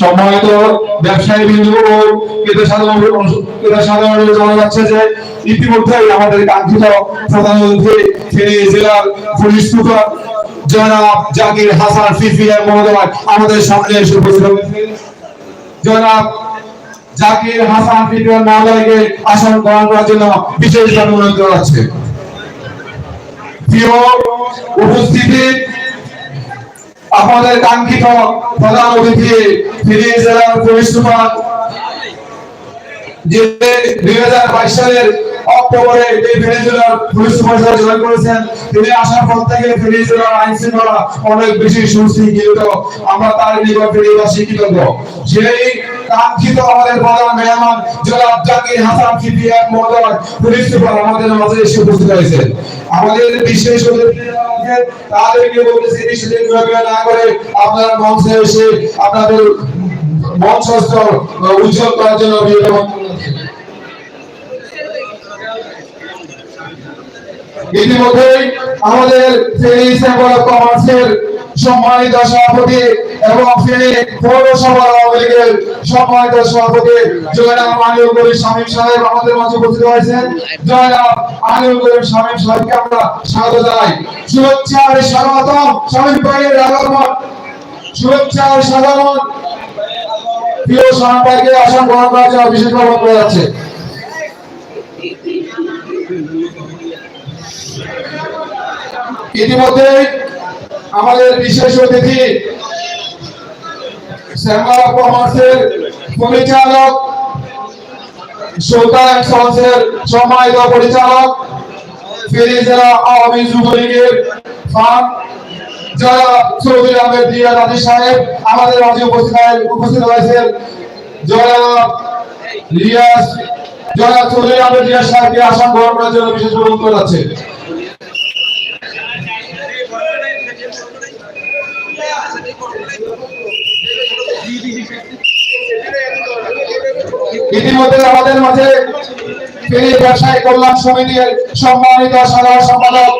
সম্মানিত ব্যবসায়ী বিন্দু ও ক্রেতা সাধারণ ক্রেতা সাধারণ জানা যাচ্ছে যে ইতিমধ্যেই আমাদের কাঙ্ক্ষিত প্রধানমন্ত্রী জেলার পুলিশ সুপার জনাব জাকির হাসান সিপিএম মহোদয় আমাদের সামনে এসে উপস্থিত জনাব জাকির হাসান সিপিএম মহোদয়কে আসন গ্রহণ করার জন্য বিশেষভাবে অনুরোধ করা হচ্ছে প্রিয় উপস্থিতি, আপনাদের কাঙ্ক্ষিত প্রধান অতিথি ফিরিয়ে জেলার পুলিশ সুপার যে দুই হাজার বাইশ সালের অক্টোবরে এই জয়েন করেছেন, তিনি আসার পর থেকে অনেক বেশি সুশৃঙ্খলিত। আমরা তার নিকট ফিরে ফেনীবাসী কৃতজ্ঞ সেই কাঙ্ক্ষিত আমাদের প্রধান মেহমান জনাব জাকির হাসান সিপিএম মহোদয়, পুলিশ সুপার আমাদের মাঝে এসে উপস্থিত হয়েছেন। আমাদের বিশেষ তাদেরকে বলতেছি না করে মঞ্চে এসে আপনাদের উজ্জ্বল করার জন্য ইতিমধ্যেই আমাদের চেম্বার কমার্সের সম্মানিত সভাপতি এবং ফেনী পৌরসভা আওয়ামী লীগের সম্মানিত সভাপতি। জয়নাব আনিউল করিম শামীম সাহেব আমাদের মাঝে উপস্থিত হয়েছেন। জয়নাব আনিউল করিম শামীম সাহেবকে আমরা স্বাগত জানাই। শুভেচ্ছা স্বাগতম শামীম ভাইয়ের আগমন। শুভেচ্ছা স্বাগতম। প্রিয় শামীম ভাইকে আসন গ্রহণ করার জন্য বিশেষ অনুরোধ যাচ্ছে। ইতিমধ্যে আমাদের বিশেষ অতিথি অফ কমার্সের পরিচালক, সুলতান সন্সের সম্মানিত পরিচালক ফেনী জেলা আওয়ামী যুবলীগের যারা চৌধুরী আহমেদ দিয়া রাজি সাহেব, আমাদের উপস্থিত উপস্থিত রিয়াজ চৌধুরী আহমেদ রিয়াজ সাহেবকে আসন গ্রহণ করার জন্য বিশেষ অনুরোধ যাচ্ছে ইতিমধ্যে আমাদের মাঝে ব্যবসায়ী কল্যাণ সমিতির সম্মানিত সাধারণ সম্পাদক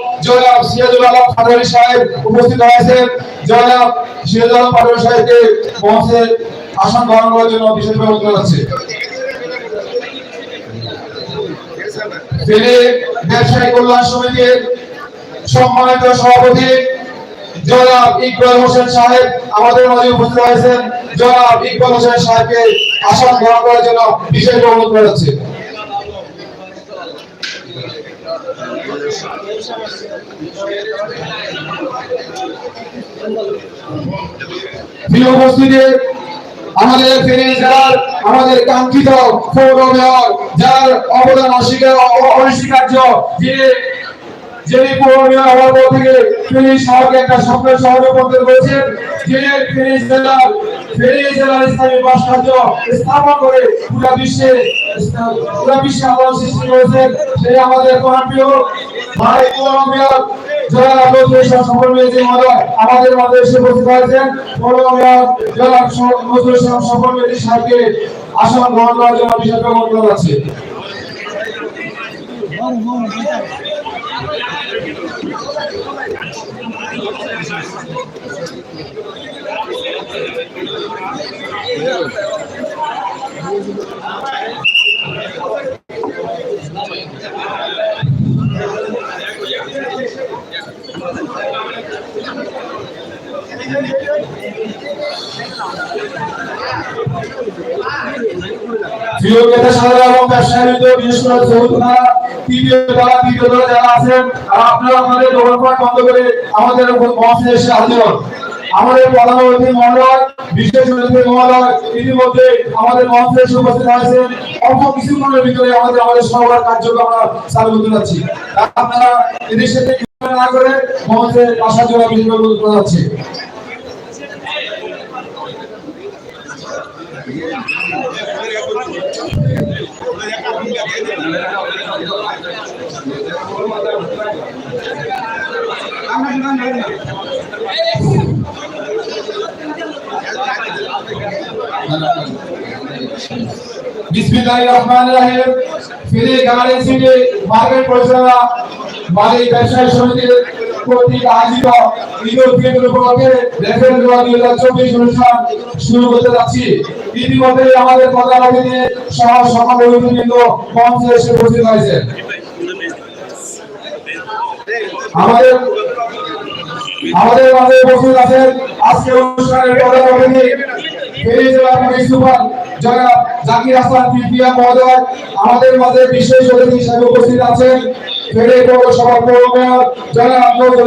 সিরাজুল আলম সাহেব উপস্থিত সিরাজুল আলম সাহেবকে মঞ্চে আসন গ্রহণ করার জন্য বিশেষ অনুরোধ ফেনী ব্যবসায়ী কল্যাণ সমিতির সম্মানিত সভাপতি জনাব ইকবাল হোসেন সাহেব আমাদের মাঝে উপস্থিত হয়েছেন। জনাব ইকবাল হোসেন সাহেবকে আসন গ্রহণ করার জন্য বিশেষ অনুরোধ আমাদের কাঙ্ক্ষিত পৌর মেয়র, যার অবদান অস্বীকার অনস্বীকার্য যিনি পৌর মেয়র হওয়ার পর থেকে ফেনী শহরকে একটা স্বপ্নের শহরে পরিণত করেছেন যিনি ফেনী জেলার ফেনী জেলার ইসলামী ভাস্কর্য স্থাপন করে পুরো বিশ্বে পুরো বিশ্বে আলোড়ন সৃষ্টি করেছেন, সেই আমাদের প্রিয় ভাই পৌর মেয়র জনাব নজরুল ইসলাম সফল মেয়েজি মহোদয় আমাদের মাঝে এসে উপস্থিত হয়েছেন। আসন গ্রহণ করার জন্য বিশেষ যাচ্ছে প্রিয় ক্রেতা সাধারণ এবং ব্যবসায়ীদের বিশেষ করে তৃতীয় তলা তৃতীয় তলা যারা আছেন আপনারা আমাদের দোকানপাট বন্ধ করে আমাদের মঞ্চে এসে হাজির আমাদের প্রধান মহোদয়, বিশেষ অতিথি মহোদয়, ইতিমধ্যে আমাদের মঞ্চে এসে উপস্থিত হয়েছেন। অল্প কিছুক্ষণের ভিতরে আমাদের আমাদের সবার কার্যক্রম আমরা চালু করতে যাচ্ছি। আপনারা সাথে না করে মঞ্চে আসার জন্য বিশেষ অনুরোধ করা যাচ্ছে বিসমিল্লাহির রহমানির রহিম। ফেরি গার্ডেন সিটি মার্কেট পরিচালনা বাড়ি ব্যবসায়ী সমিতির কর্তৃক আয়োজিত ঈদ উপলক্ষে রেফারেন্স দুই চব্বিশ অনুষ্ঠান শুরু করতে যাচ্ছি। ইতিমধ্যে আমাদের প্রধান সহ সকল অতিথিবৃন্দ এসে উপস্থিত আমাদের আমাদের মাঝে উপস্থিত আছেন আজকে অনুষ্ঠানের আমাদের মাঝে বিশেষ অতিথি হিসেবে উপস্থিত আছেন ফেনী পৌরসভা পৌর মেয়র জনাব নজরুল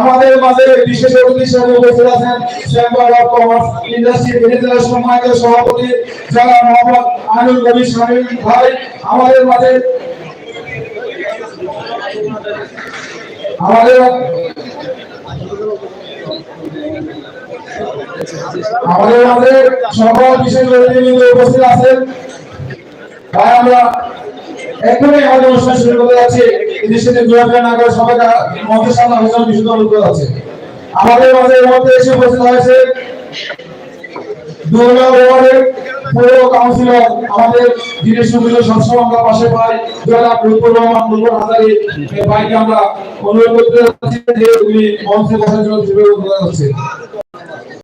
আমাদের মাঝে বিশেষ অতিথি হিসেবে উপস্থিত আছেন চেম্বার অফ কমার্স ইন্ডাস্ট্রি সম্মানিত সভাপতি জনাব মোহাম্মদ আনুল ভাই, আমাদের মাঝে আমাদের আমাদের মাঝে সকল বিশেষ উপস্থিত আছেন। তাই আমরা এখনই আমাদের অনুষ্ঠান শুরু করতে যাচ্ছি এদের সাথে ঘোরাফেরা না করে সবাইকে মঞ্চের সামনে আলোচনা বিশুদ্ধ অনুরোধ করা আমাদের মাঝে এই এসে উপস্থিত হয়েছে দুর্গা ওয়ার্ডের পৌর কাউন্সিলর আমাদের যিনি সুবিধা সবসময় আমরা পাশে পাই। জনাব লুৎফুর রহমান লুৎফুর হাজারি ভাইকে আমরা অনুরোধ করতে যাচ্ছি যে উনি মঞ্চে বসার জন্য